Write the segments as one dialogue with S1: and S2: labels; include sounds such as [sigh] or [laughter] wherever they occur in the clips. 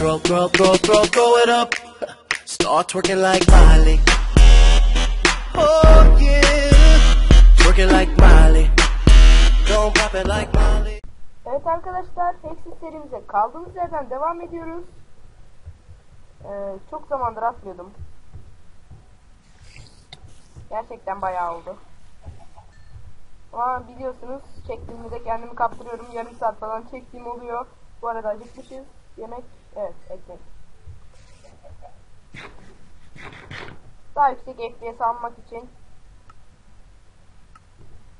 S1: Throw, throw, throw, throw, throw it up. Start twerking like Miley. Oh yeah, twerking like Miley. Don't pop it like Miley.
S2: Evet arkadaşlar, Hexit serimize kaldığımız yerden devam ediyoruz. Ee, çok zamandır atmıyordum. Gerçekten bayağı oldu. Ama biliyorsunuz çektiğimde de kendimi kaptırıyorum. Yarım saat falan çektiğim oluyor. Bu arada acıkmışız. Yemek, evet ekmek. Daha yüksek FPS almak için.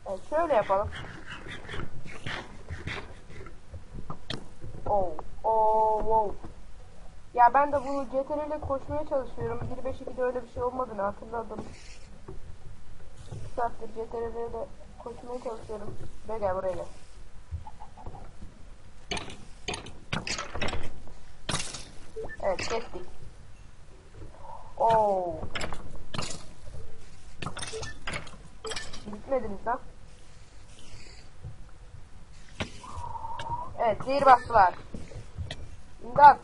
S2: Evet şöyle yapalım. Oh, oh, wow. Ya ben de bunu CTRL ile koşmaya çalışıyorum. 1.5.2'de öyle bir şey olmadığını hatırladım. Bir saattir CTRL ile koşmaya çalışıyorum. Buraya gel buraya gel. Evet kestik. Oh. Bitmediniz lan. Evet zehir bastılar. İmdat.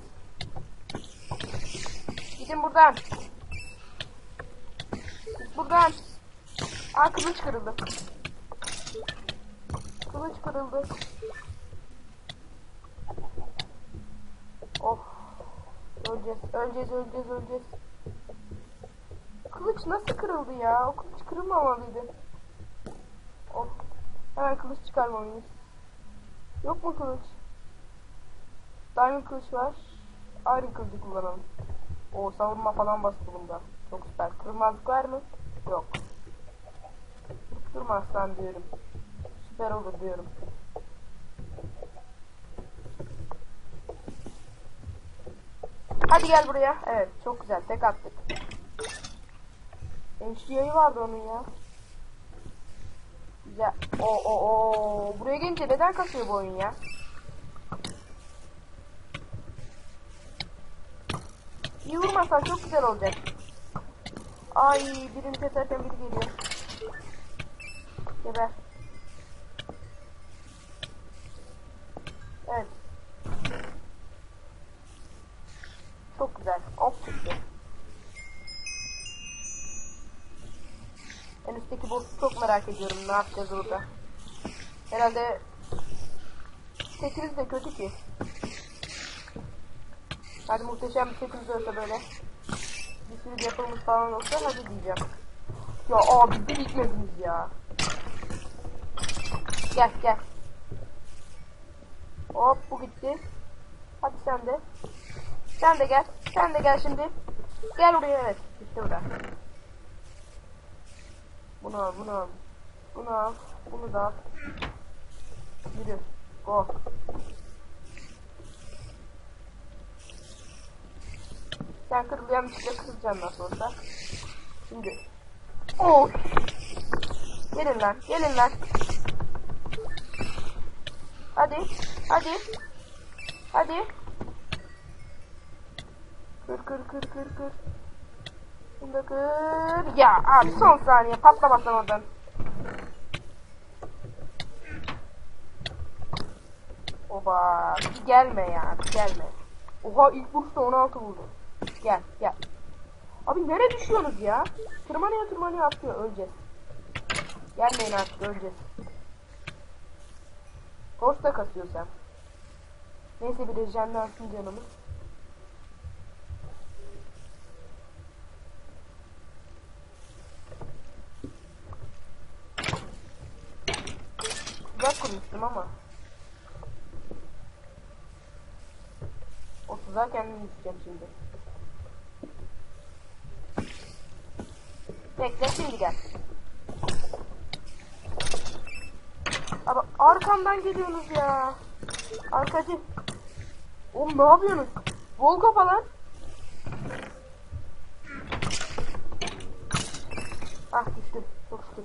S2: Gidin buradan. Git buradan. Aa kılıç kırıldı. Kılıç kırıldı. Of. Öleceğiz, öleceğiz, öleceğiz, öleceğiz. Kılıç nasıl kırıldı ya? O kılıç kırılmamalıydı. Of. Hemen kılıç çıkarmalıyız. Yok mu kılıç? Diamond kılıç var. Iron kılıcı kullanalım. O savunma falan bastı bunda. Çok süper. Kırmazlık var mı? Yok. Kırmazsan diyorum. Süper olur diyorum. Hadi gel buraya. Evet çok güzel. Tek attık. HDI vardı onun ya. Güzel. O o o. Buraya gelince neden kasıyor bu oyun ya? İyi vurmasan çok güzel olacak. Ay birini keserken biri geliyor. Geber. Evet. Çok güzel. Ok çıktı. En üstteki boss'u çok merak ediyorum. Ne yapacağız orada? Herhalde setimiz de kötü ki. Hadi muhteşem bir setimiz olsa böyle. Bir sürü yapımız falan olsa hadi diyeceğim. Ya abi bitmediniz ya. Gel gel. Hop bu gitti. Hadi sen de. Sen de gel. Sen de gel şimdi. Gel oraya evet. İşte burada. Bunu al, bunu al. Bunu al. Bunu da al. Yürü. Go. Sen kırılgan bir şey kıracaksın nasıl olsa. Şimdi. Oh. Gelin lan. Gelin lan. Hadi. Hadi. Hadi. Kır kır kır kır kır. Kır. Ya abi son saniye patlamazsan oradan. Oba gelme ya gelme. Oha ilk vuruşta 16 vurdu. Gel gel. Abi nereye düşüyorsunuz ya? Tırmanıyor tırmanıyor atıyor öleceğiz. Gelmeyin artık öleceğiz. Da kasıyor sen. Neyse bir rejenle atsın canımız. Kurmuştum ama. O tuzağa kendim düşeceğim şimdi. Bekle şimdi gel. Abi arkamdan geliyorsunuz ya. Arkacı. Oğlum ne yapıyorsunuz? Volga falan. Ah düştü. Çok şükür.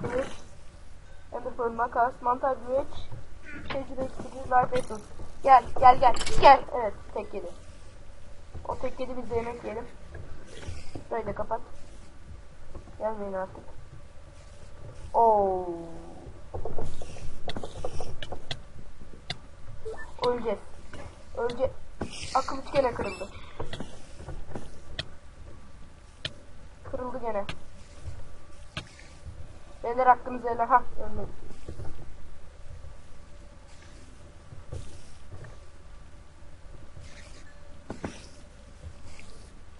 S2: Kılıç. Enderpearl makas. Mantar güveç. Şeyci eksikliği. Life essence. Gel gel gel. Gel. Evet tek yedi. O tek yedi biz yemek yiyelim. Böyle kapat. Gelmeyin artık. Oo. Öleceğiz. Önce akıl üç gene kırıldı. Kırıldı gene. Beyler hakkınızı helal. Ha ölmedim.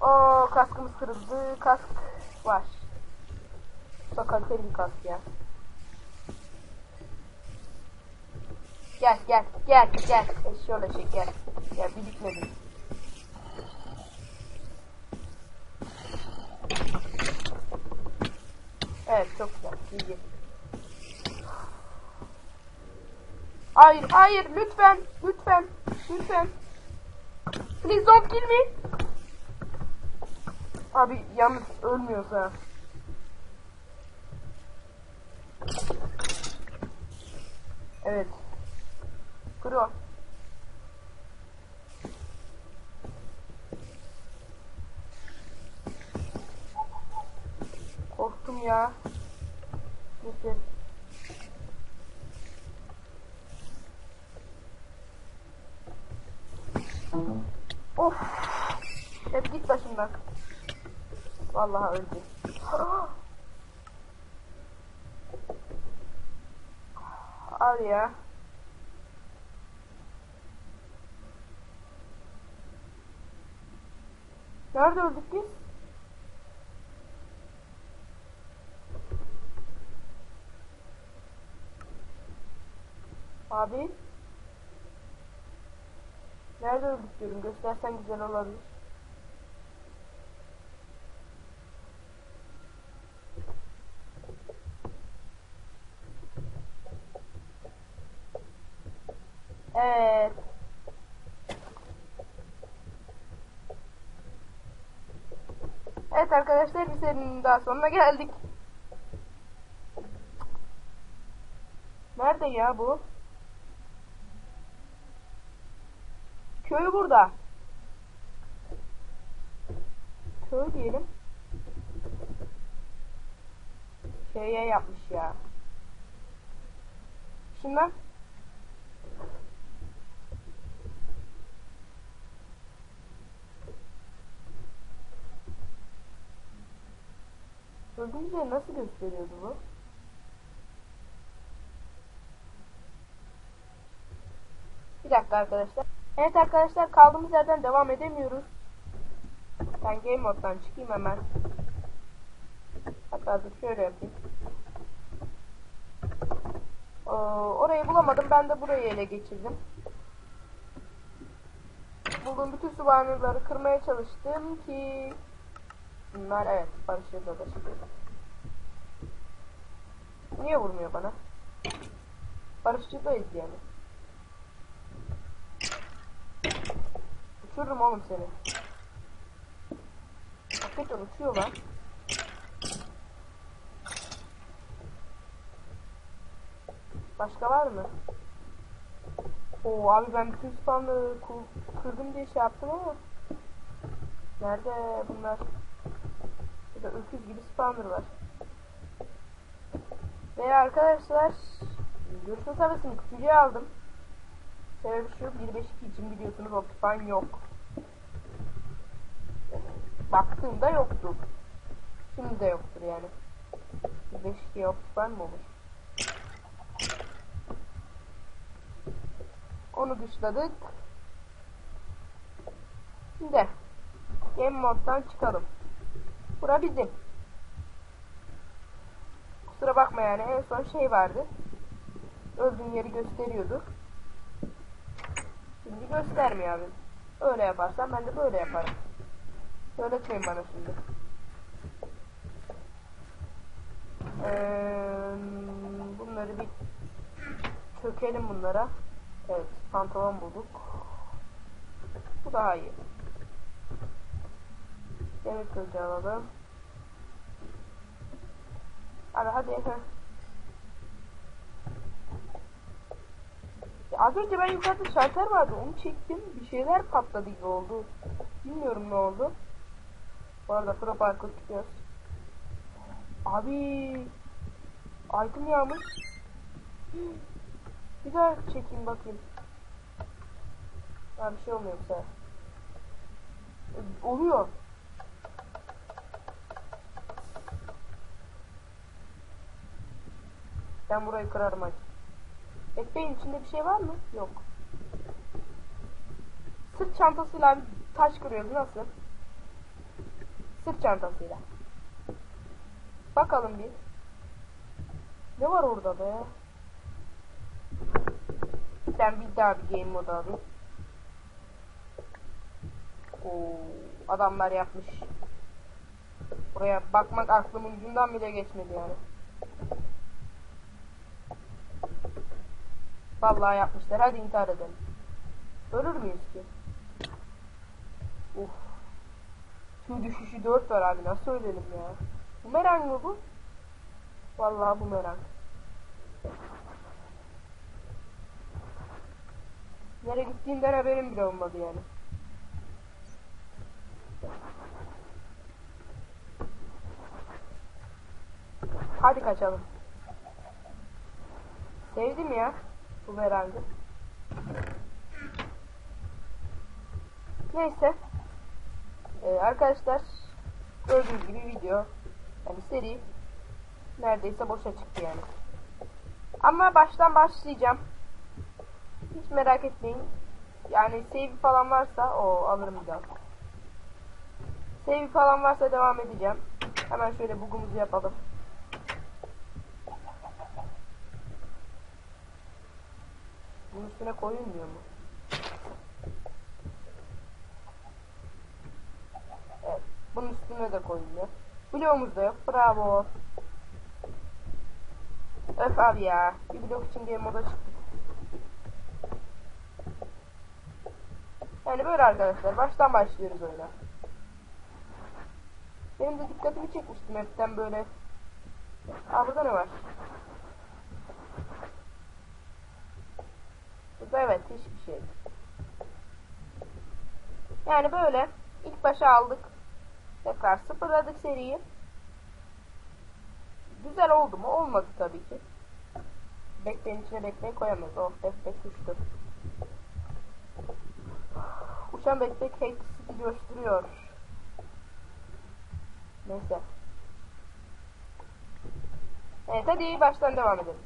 S2: Oo kaskımız kırıldı. Kask var. Çok kaliteli bir kask ya. Gel gel gel gel. Eşyalı şey gel. Gel bir bitmedi. Evet çok güzel. İyi. Hayır hayır lütfen lütfen lütfen. Please don't kill me. Abi yalnız ölmüyorsa. Evet. Kuro. Korktum ya. Neyse. Of. Hep git başımdan. Vallahi öldü. Al ya. Nerede öldük biz? Abi. Nerede öldük diyorum. Göstersen güzel olabilir. Evet. Evet arkadaşlar bir serinin daha sonuna geldik. Nerede ya bu? Köy burada. Köy diyelim. Şeye yapmış ya. Şundan. Üzere nasıl gösteriyordu bu? Bir dakika arkadaşlar. Evet arkadaşlar kaldığımız yerden devam edemiyoruz. Ben game moddan çıkayım hemen. Hatta dur şöyle yapayım. Oo, orayı bulamadım. Ben de burayı ele geçirdim. Bulduğum bütün subhanırları kırmaya çalıştım ki Bunlar evet barışırda da. Niye vurmuyor bana? Barışçıdayız yani. Uçururum oğlum seni. Hakikaten uçuyor lan. Başka var mı? Oo abi ben bütün spamları kırdım diye şey yaptım ama Nerede bunlar? Burada öküz gibi spawner var. Ve arkadaşlar görüşme sabresini küçüğe aldım. Sebebi şu 1.5.2 için biliyorsunuz Optifine yok. Baktığımda yoktu. Şimdi de yoktur yani. 1.5.2 Optifine mi olur? Onu dışladık. Şimdi Game moddan çıkalım. Bura bizim. Kusura bakma yani en son şey vardı. Öldüğün yeri gösteriyordu. Şimdi göstermiyor abi. Öyle yaparsan ben de böyle yaparım. Söyletmeyin bana şimdi. Ee, bunları bir çökelim bunlara. Evet pantolon bulduk. Bu daha iyi. Demir kılıcı alalım. Hadi hadi. Heh. Ya az önce ben yukarıda şalter vardı onu çektim bir şeyler patladı gibi oldu. Bilmiyorum ne oldu. Bu arada pro parkur çıkıyoruz. Abi item yağmış. Bir daha çekeyim bakayım. Ha bir şey olmuyor bu sefer. Oluyor. Ben burayı kırarım hadi. Ekmeğin içinde bir şey var mı? Yok. Sırt çantasıyla taş kırıyoruz. Nasıl? Sırt çantasıyla. Bakalım bir. Ne var orada be? Ben bir daha bir game modu alayım. Oo, adamlar yapmış. Buraya bakmak aklımın ucundan bile geçmedi yani. Vallahi yapmışlar. Hadi intihar edelim. Ölür müyüz ki? Uf. Şu düşüşü 4 var abi. Nasıl ölelim ya? Bumerang mı bu? Vallahi bumerang. Nereye gittiğinden haberim bile olmadı yani. Hadi kaçalım. Sevdim ya bumerangı. Neyse. Ee, arkadaşlar gördüğünüz gibi video yani seri neredeyse boşa çıktı yani. Ama baştan başlayacağım. Hiç merak etmeyin. Yani save falan varsa o alırım bir daha. Save falan varsa devam edeceğim. Hemen şöyle bugumuzu yapalım. Bunun üstüne koyulmuyor mu? Evet. Bunun üstüne de koyuluyor. Bloğumuz da yok. Bravo. Öf abi ya. Bir blok için diye moda çıktık. Yani böyle arkadaşlar. Baştan başlıyoruz oyuna. Benim de dikkatimi çekmişti map'ten böyle. Aa burada ne var? Evet hiçbir şey. Yani böyle ilk başa aldık. Tekrar sıfırladık seriyi. Güzel oldu mu? Olmadı tabii ki. Bekleyin içine bekleyin koyamıyoruz. Oh bekle uçtu. Uçan beklek Hack City coşturuyor. Neyse. Evet hadi baştan devam edelim.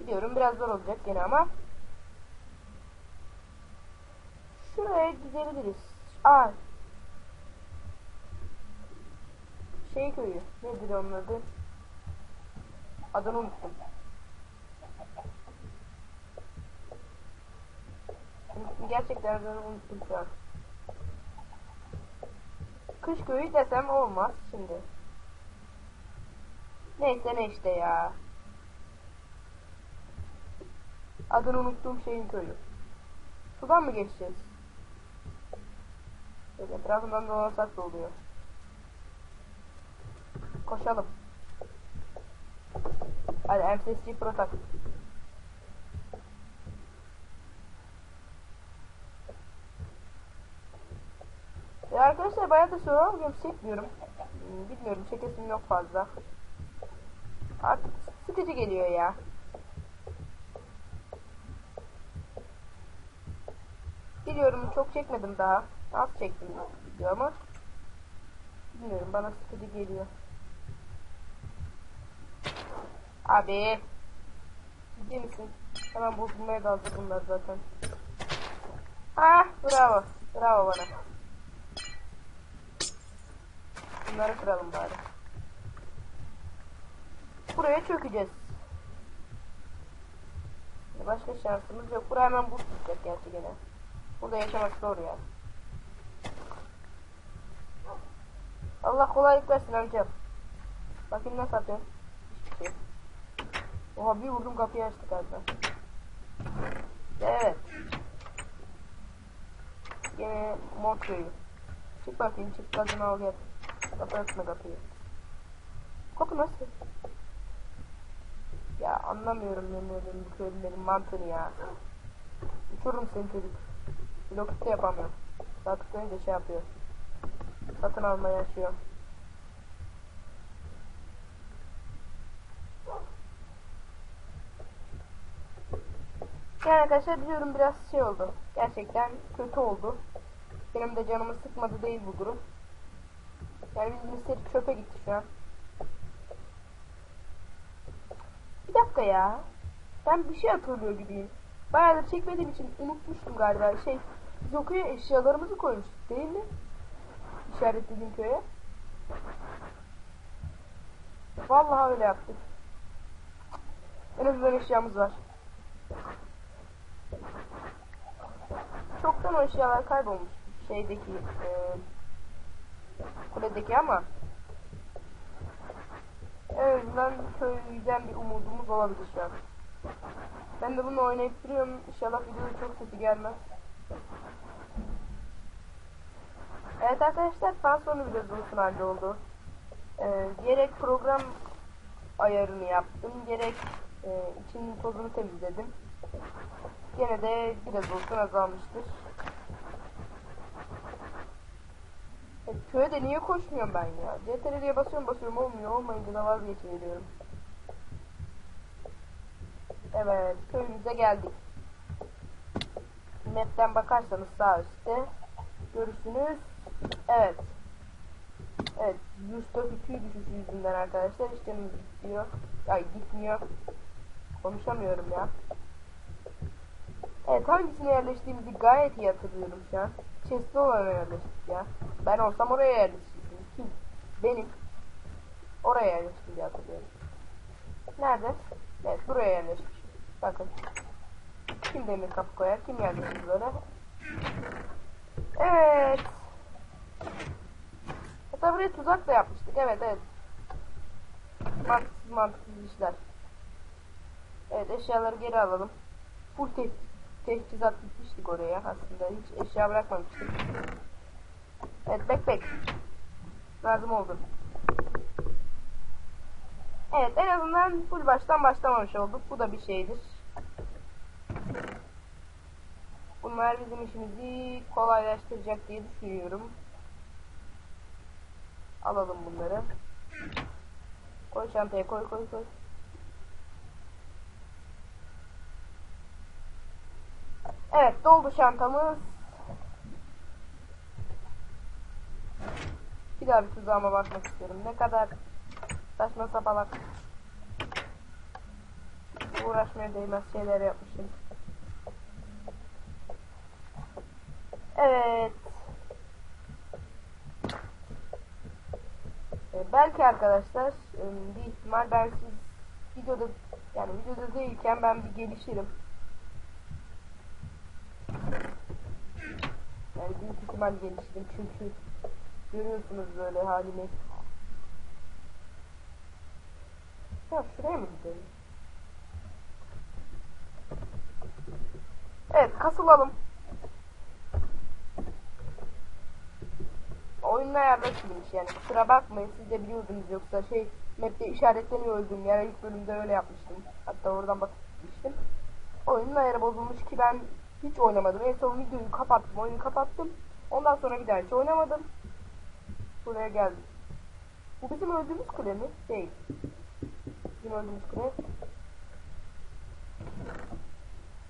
S2: Biliyorum biraz zor olacak gene ama. Şuraya gidebiliriz. Aa. Şey köyü. Nedir onun adı? Adını unuttum. Gerçekten adını unuttum şu an. Kış köyü desem olmaz şimdi. Neyse ne işte ya. Adını unuttuğum şeyin köyü. Sudan mı geçeceğiz? Böyle etrafından dolansak da oluyor. Koşalım. Hadi MSSG Pro tak. Ya arkadaşlar bayağı da soru alıyorum çekmiyorum. Hmm, Bilmiyorum çekesim yok fazla. Artık sıkıcı geliyor ya. Biliyorum çok çekmedim daha. Az çektim video ama bilmiyorum bana sıkıcı geliyor. Abi. Ciddi misin? Hemen bozulmaya daldı bunlar zaten. Ah bravo. Bravo bana. Bunları kıralım bari. Buraya çökeceğiz. Başka şansımız yok. Buraya hemen buz tutacak gerçi gene. Burada yaşamak zor ya. Allah kolaylık versin amcam. Bakayım nasıl? Hiçbir şey. Oha bir vurdum kapıyı açtı galiba. Evet. Gene mod köyü. Çık bakayım çık gazını al gel. Kapı açma kapıyı. Kapı nasıl? Ya anlamıyorum yemin ederim bu köylülerin mantığını ya. Uçururum seni çocuk. Blokit de yapamıyor. Sağ tıklayınca şey yapıyor. Satın almaya yaşıyor. Yani arkadaşlar biliyorum biraz şey oldu. Gerçekten kötü oldu. Benim de canımı sıkmadı değil bu durum. Yani bizim müşteri çöpe gitti şu an. Bir dakika ya. Ben bir şey hatırlıyor gibiyim. Bayağıdır çekmediğim için unutmuştum galiba. Şey, biz o köye eşyalarımızı koymuştuk değil mi? İşaretlediğim köye. Vallahi öyle yaptık. En azından eşyamız var. Çoktan o eşyalar kaybolmuş. Şeydeki, e, kuledeki ama en azından köyden bir umudumuz olabilir şu an. Ben de bunu oynayıp duruyorum. İnşallah videoda çok kötü gelmez. Evet arkadaşlar fan sonu biraz uzun halde oldu. Ee, gerek program ayarını yaptım, gerek e, içinin tozunu temizledim. Gene de biraz olsun azalmıştır. E, köye de niye koşmuyorum ben ya? CTRL'ye basıyorum basıyorum olmuyor. Olmayınca da vazgeçiveriyorum. Evet köyümüze geldik. Map'ten bakarsanız sağ üstte görürsünüz. Evet. Evet 104 2 düşüşü yüzünden arkadaşlar işlemimiz gidiyor. Ay gitmiyor. Konuşamıyorum ya. Evet hangisine yerleştiğimizi gayet iyi hatırlıyorum şu an. Chest'e olana yerleştik ya. Ben olsam oraya yerleştirdim. Kim? Benim. Oraya yerleştim diye hatırlıyorum. Nerede? Evet buraya yerleşmiş. Bakın. Kim demir kapı koyar? Kim yerleştir böyle? Evet. Hatta buraya tuzak da yapmıştık. Evet evet. Mantıksız mantıksız işler. Evet eşyaları geri alalım. Full te teçhizat gitmiştik oraya aslında. Hiç eşya bırakmamıştık. Evet backpack. Lazım oldu. Evet en azından full baştan başlamamış olduk. Bu da bir şeydir. Bunlar bizim işimizi kolaylaştıracak diye düşünüyorum. Alalım bunları. Koy çantaya koy koy koy. Evet doldu çantamız. Bir daha bir tuzağıma bakmak istiyorum. Ne kadar saçma sapalak uğraşmaya değmez şeyler yapmışım. Evet. Ee, belki arkadaşlar e, bir ihtimal ben siz videoda yani videoda değilken ben bir gelişirim. Yani büyük ihtimal gelişirim çünkü görüyorsunuz böyle halimi. Ya şuraya mı gidelim? Evet kasılalım. Oyunun ayarda silmiş yani kusura bakmayın siz de biliyordunuz yoksa şey map'te işaretleniyor öldüğüm yer ilk bölümde öyle yapmıştım. Hatta oradan bakıp gitmiştim. Oyunun ayarı bozulmuş ki ben hiç oynamadım. En son videoyu kapattım, oyunu kapattım. Ondan sonra bir daha hiç oynamadım. Buraya geldim. Bu bizim öldüğümüz kule mi? Değil. Bizim öldüğümüz kule.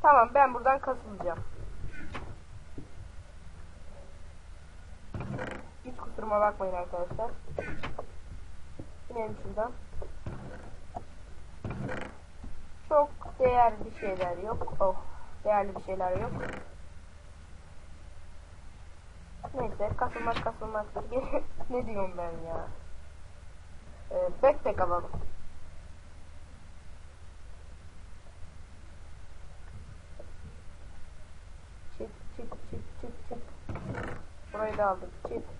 S2: Tamam ben buradan kasılacağım. Hiç kusuruma bakmayın arkadaşlar. İnelim şuradan. Çok değerli şeyler yok. Oh, değerli bir şeyler yok. Neyse kasılmak kasılmaktır. [laughs] ne diyorum ben ya? Ee, backpack alalım. Çık çık çık çık çık. Burayı da aldık. Çık.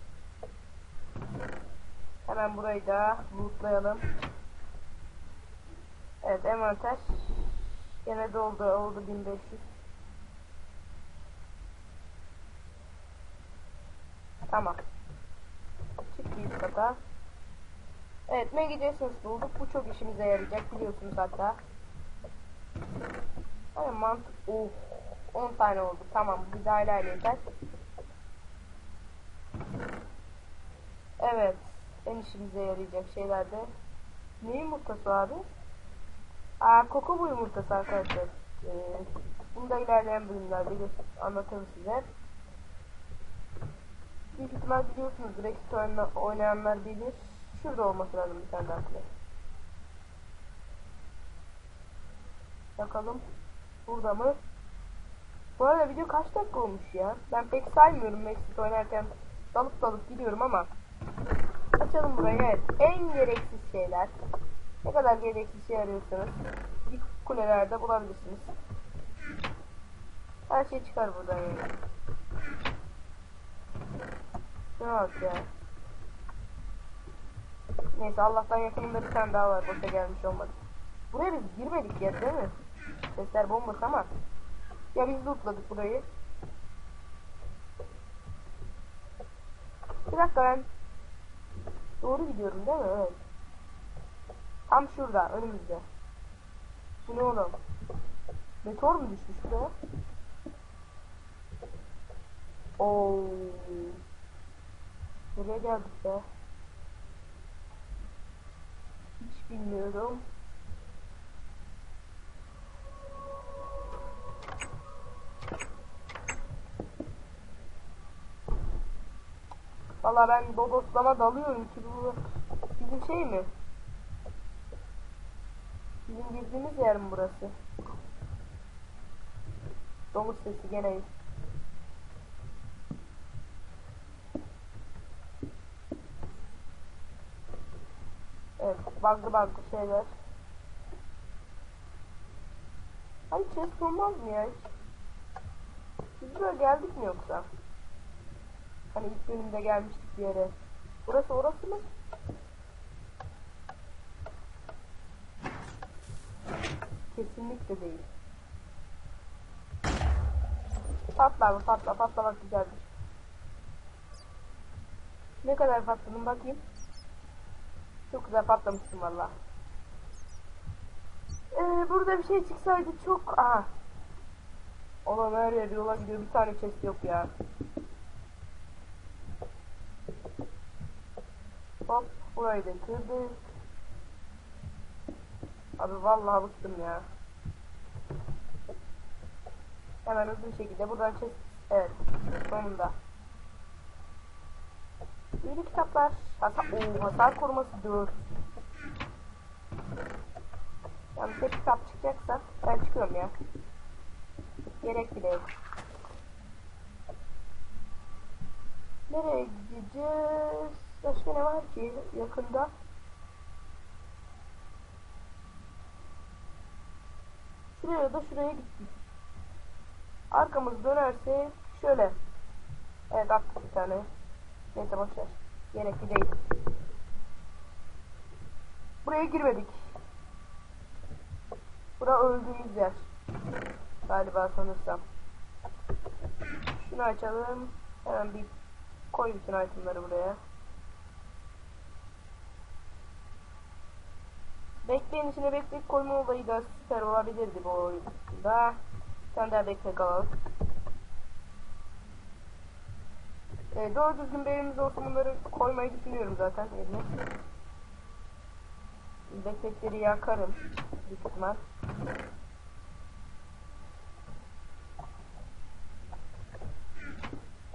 S2: Hemen burayı da lootlayalım. Evet envanter. Gene doldu. Oldu 1500. Tamam. Çık bir kata. Evet Maggie Jasons bulduk. Bu çok işimize yarayacak biliyorsunuz hatta. Hani mantık. Oh. 10 tane oldu. Tamam. Bir daha ilerleyeceğiz. Evet. En işimize yarayacak şeyler de. Ne yumurtası abi? Aa koku bu yumurtası arkadaşlar. Ee, Bunu da ilerleyen bölümlerde anlatırım size. Büyük ihtimal biliyorsunuz Rexit oyna- oynayanlar bilir. Şurada olması lazım bir tane daha. Bakalım. Burada mı? Bu arada video kaç dakika olmuş ya? Ben pek saymıyorum Rexit oynarken. Dalıp dalıp gidiyorum ama. Açalım burayı evet. En gereksiz şeyler. Ne kadar gereksiz şey arıyorsanız bir kulelerde bulabilirsiniz. Her şey çıkar buradan yani. Şuna bak ya. Neyse Allah'tan yakınında bir tane daha var. Boşa gelmiş olmadı. Buraya biz girmedik ya değil mi? Sesler bombası ama. Ya biz lootladık burayı. Bir dakika ben doğru gidiyorum değil mi? Evet. Tam şurada önümüzde. Bu ne oğlum? Meteor mu düşmüş buraya? Oo. Nereye geldik be? Hiç bilmiyorum. Valla ben bodoslama dalıyorum ki bu bizim şey mi? Bizim girdiğimiz yer mi burası? Domuz sesi gene. Evet, bug'lı bug'lı şeyler. Hani chest olmaz mı ya? Biz buraya geldik mi yoksa? Hani ilk bölümde gelmiştik bir yere. Burası orası mı? Kesinlikle değil. Patlar mı? Patla. Patlamak güzeldir. Ne kadar patladım bakayım. Çok güzel patlamıştım valla. Ee, burada bir şey çıksaydı çok... Aha. Oğlum her yer yola gidiyor. Bir tane chest yok ya. Hop. Burayı da kırdık. Abi vallahi bıktım ya. Hemen hızlı bir şekilde buradan çek. Evet. Sonunda. Büyülü kitaplar. Hasar, Oo, hasar koruması 4. Yani bir kitap çıkacaksa ben çıkıyorum ya. Gerek bile yok. Nereye gideceğiz? Başka ne var ki yakında? Şuraya da şuraya gittik. Arkamız dönerse şöyle. Evet attık bir tane. Neyse boşver. Gerekli değil. Buraya girmedik. Bura öldüğümüz yer. Galiba sanırsam. Şunu açalım. Hemen bir koy bütün itemları buraya. Bekleyin içine bekleyip koyma olayı da süper olabilirdi bu oyunda. Sen de beklek alalım. Ee, doğru düzgün bir evimiz olsa bunları koymayı düşünüyorum zaten yerine. Beklekleri yakarım. Büyük ihtimal.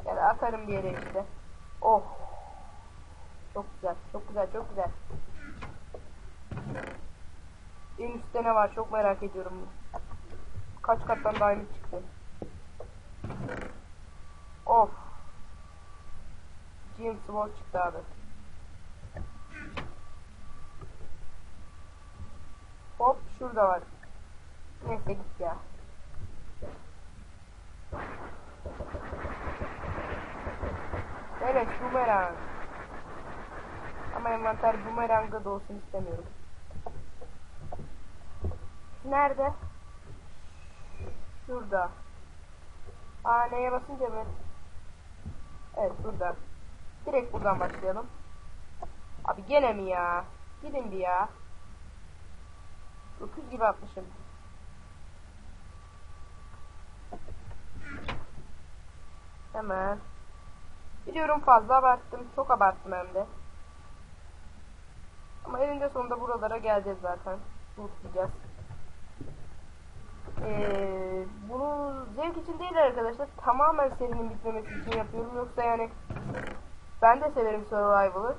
S2: Ya da atarım bir yere işte. Oh. Çok güzel, çok güzel, çok güzel. En üstte ne var çok merak ediyorum. Kaç kattan diamond çıktı. Of. Jim Sword çıktı abi. Hop şurada var. Neyse git ya. Evet bumerang. Ama envanter bumerangda da olsun istemiyorum. Nerede? Şurada. Aa neye basınca mı? Evet burada. Direkt buradan başlayalım. Abi gene mi ya? Gidin bir ya. 9 gibi atmışım. Hemen. Biliyorum fazla abarttım. Çok abarttım hem de. Ama eninde sonunda buralara geleceğiz zaten. Unutmayacağız. Ee, bunu zevk için değil arkadaşlar. Tamamen serinin bitmemesi için yapıyorum. Yoksa yani ben de severim Survival'ı.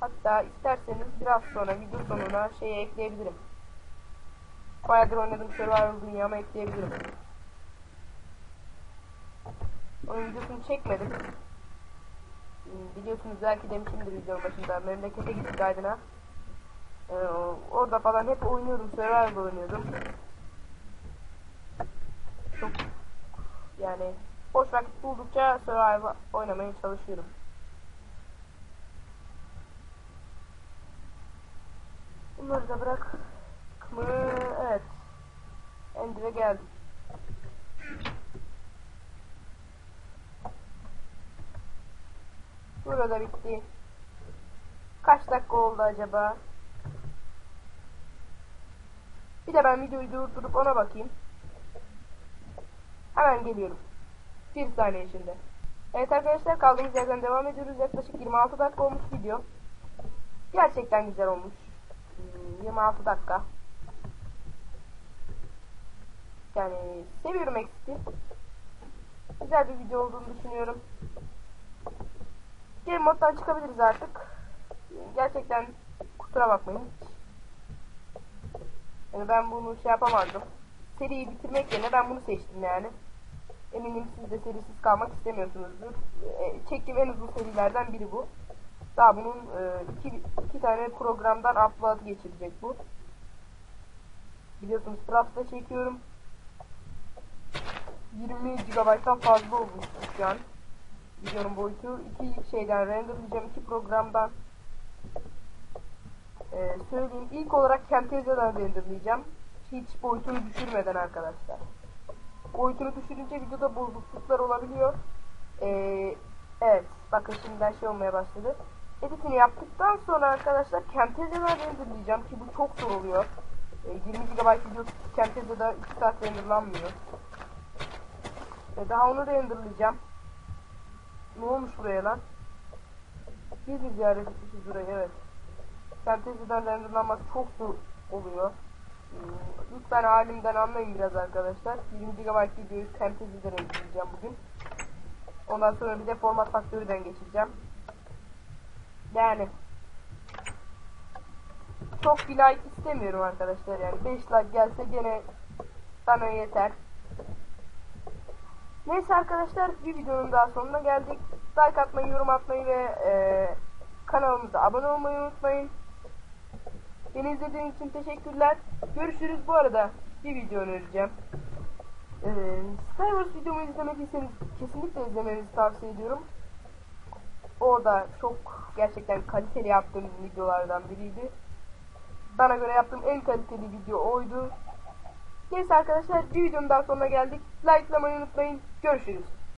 S2: Hatta isterseniz biraz sonra video sonuna şeyi ekleyebilirim. Bayağıdır oynadığım Survival dünyama ekleyebilirim. Onun videosunu çekmedim. Hmm, Biliyorsunuz belki demişimdir videonun başında. Memlekete gittik Aydın'a. Ee, orada falan hep oynuyordum. Survival oynuyordum. Çok yani boş vakit buldukça Survival oynamaya çalışıyorum. Bunları da bırak mı? Evet. Ender'e geldik. Burada bitti. Kaç dakika oldu acaba? Bir de ben videoyu durdurup ona bakayım. Hemen geliyorum. Bir saniye içinde. Evet arkadaşlar kaldığımız yerden devam ediyoruz. Yaklaşık 26 dakika olmuş video. Gerçekten güzel olmuş. Hmm, 26 dakika. Yani seviyorum Exit'i. Güzel bir video olduğunu düşünüyorum. Game moddan çıkabiliriz artık. Gerçekten kusura bakmayın. Yani ben bunu şey yapamazdım. Seriyi bitirmek yerine ben bunu seçtim yani. Eminim siz de serisiz kalmak istemiyorsunuzdur. E, çektiğim en uzun serilerden biri bu. Daha bunun e, iki, iki tane programdan upload geçirecek bu. Biliyorsunuz Fraps'ta çekiyorum. 20 GB'dan fazla olmuş şu an. Videonun boyutu. iki şeyden renderlayacağım. iki programdan. Ee, söyleyeyim. İlk olarak Camtasia'dan renderlayacağım. Hiç boyutunu düşürmeden arkadaşlar. Boyutunu düşürünce videoda bozukluklar olabiliyor. Ee, evet. Bakın şimdiden şey olmaya başladı. Editini yaptıktan sonra arkadaşlar Camtasia'dan renderlayacağım ki bu çok zor oluyor. Ee, 20 GB video Camtasia'da 2 saat renderlanmıyor. Ee, daha onu renderlayacağım. Ne olmuş buraya lan? Mi ziyaret etmişiz burayı? Evet. Fantasy'den renderlanması çok zor oluyor. Hmm, Lütfen halimden anlayın biraz arkadaşlar. 20 GB videoyu Fantasy'den renderleyeceğim bugün. Ondan sonra bir de format faktörüden geçireceğim. Yani çok bir like istemiyorum arkadaşlar yani 5 like gelse gene bana yeter. Neyse arkadaşlar bir videonun daha sonuna geldik. Like atmayı, yorum atmayı ve e, kanalımıza abone olmayı unutmayın. Beni izlediğiniz için teşekkürler. Görüşürüz. Bu arada bir video önereceğim. Ee, Star Wars videomu izlemediyseniz kesinlikle izlemenizi tavsiye ediyorum. O da çok gerçekten kaliteli yaptığım videolardan biriydi. Bana göre yaptığım en kaliteli video oydu. Neyse arkadaşlar bir videonun daha sonuna geldik. Likelamayı unutmayın. Görüşürüz.